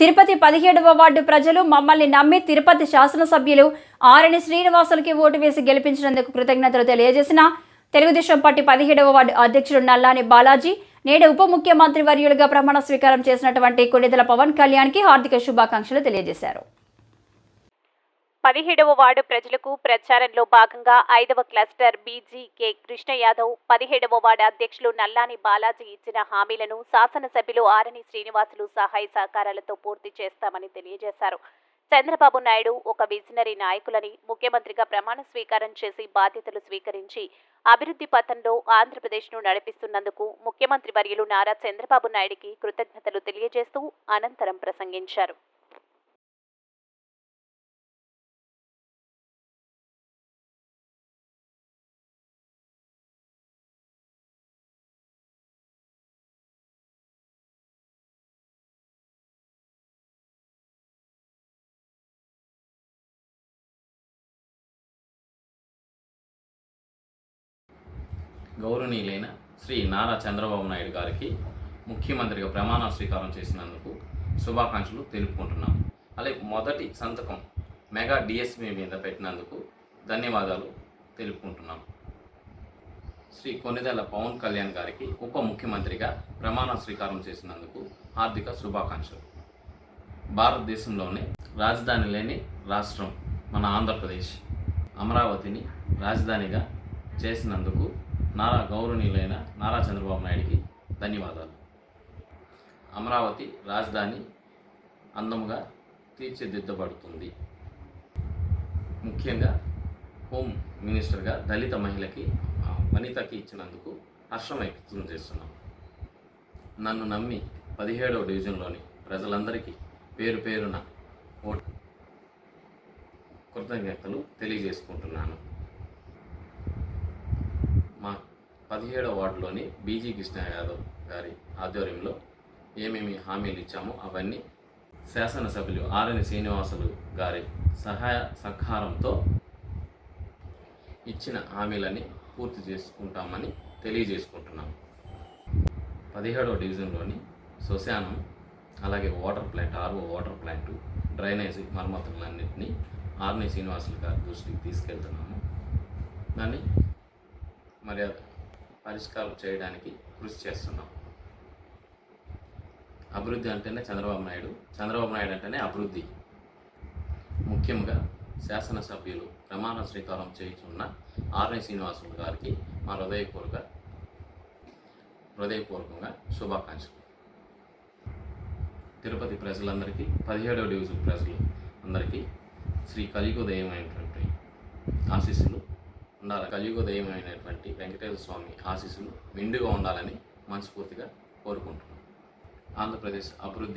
తిరుపతి పదిహేడవ వార్డు ప్రజలు మమ్మల్ని నమ్మి తిరుపతి శాసనసభ్యులు ఆరణి శ్రీనివాసులకి ఓటు వేసి గెలిపించినందుకు కృతజ్ఞతలు తెలియజేసిన తెలుగుదేశం పార్టీ పదిహేడవ వార్డు అధ్యక్షుడు నల్లాని బాలాజీ నేడు ఉప ముఖ్యమంత్రి వర్యులుగా ప్రమాణ స్వీకారం చేసినటువంటి కొణిదెల పవన్ కళ్యాణ్కి హార్దిక శుభాకాంక్షలు తెలియజేశారు. పదిహేడవ వార్డు ప్రజలకు ప్రచారంలో భాగంగా ఐదవ క్లస్టర్ బీజీకే కృష్ణ యాదవ్ పదిహేడవ వార్డు అధ్యక్షులు నల్లాని బాలాజీ ఇచ్చిన హామీలను శాసనసభ్యులు ఆరణి శ్రీనివాసులు సహాయ సహకారాలతో పూర్తి చేస్తామని తెలియజేశారు. చంద్రబాబు నాయుడు ఒక విజనరీ నాయకులని ముఖ్యమంత్రిగా ప్రమాణ స్వీకారం చేసి బాధ్యతలు స్వీకరించి అభివృద్ధి పథంలో ఆంధ్రప్రదేశ్ను నడిపిస్తున్నందుకు ముఖ్యమంత్రి వర్యులు నారా చంద్రబాబు నాయుడికి కృతజ్ఞతలు తెలియజేస్తూ అనంతరం ప్రసంగించారు. గౌరవనీయులైన శ్రీ నారా చంద్రబాబు నాయుడు గారికి ముఖ్యమంత్రిగా ప్రమాణ స్వీకారం చేసినందుకు శుభాకాంక్షలు తెలుపుకుంటున్నాం. అలాగే మొదటి సంతకం మెగా డిఎస్పీ మీద పెట్టినందుకు ధన్యవాదాలు తెలుపుకుంటున్నాం. శ్రీ కొన్నిదెల పవన్ కళ్యాణ్ గారికి ఉప ముఖ్యమంత్రిగా ప్రమాణ స్వీకారం చేసినందుకు హార్దిక శుభాకాంక్షలు. భారతదేశంలోనే రాజధాని లేని రాష్ట్రం మన ఆంధ్రప్రదేశ్. అమరావతిని రాజధానిగా చేసినందుకు నారా గౌరవనీయులైన నారా చంద్రబాబు నాయుడికి ధన్యవాదాలు. అమరావతి రాజధాని అందముగా తీర్చిదిద్దబడుతుంది. ముఖ్యంగా హోమ్ మినిస్టర్గా దళిత మహిళకి వనితకి ఇచ్చినందుకు హర్షం వ్యక్తం చేస్తున్నాం. నన్ను నమ్మి పదిహేడవ డివిజన్లోని ప్రజలందరికీ పేరు పేరున ఓటు కృతజ్ఞతలు తెలియజేసుకుంటున్నాను. మా పదిహేడవ వార్డులోని బీజీ కృష్ణ యాదవ్ గారి ఆధ్వర్యంలో ఏమేమి హామీలు ఇచ్చామో అవన్నీ శాసనసభ్యులు ఆర్ఎన్ శ్రీనివాసులు గారి సహాయ సహకారంతో ఇచ్చిన హామీలని పూర్తి చేసుకుంటామని తెలియజేసుకుంటున్నాం. పదిహేడవ డివిజన్లోని శ్మశానం అలాగే water plant RO water plant drainage మరమ్మతులన్నింటినీ ఆర్ని శ్రీనివాసులు గారి దృష్టికి తీసుకెళ్తున్నాము. దాన్ని మరి పరిష్కారం చేయడానికి కృషి చేస్తున్నాం. అభివృద్ధి అంటేనే చంద్రబాబు నాయుడు చంద్రబాబు నాయుడు అంటేనే అభివృద్ధి. ముఖ్యంగా శాసనసభ్యులు ప్రమాణ స్వీకారం చేస్తున్న ఆర్ఎన్ శ్రీనివాసులు గారికి మా హృదయపూర్వక హృదయపూర్వకంగా శుభాకాంక్షలు. తిరుపతి ప్రజలందరికీ పదిహేడవ డివిజన్ ప్రజలు అందరికీ శ్రీ కలియుగోదయమైనటువంటి ఆశీస్సులు ఉండాలి. కలియుగోదయమైనటువంటి వెంకటేశ్వర స్వామి ఆశీస్సులు మెండుగా ఉండాలని మనస్ఫూర్తిగా కోరుకుంటున్నాను ఆంధ్రప్రదేశ్ అభివృద్ధి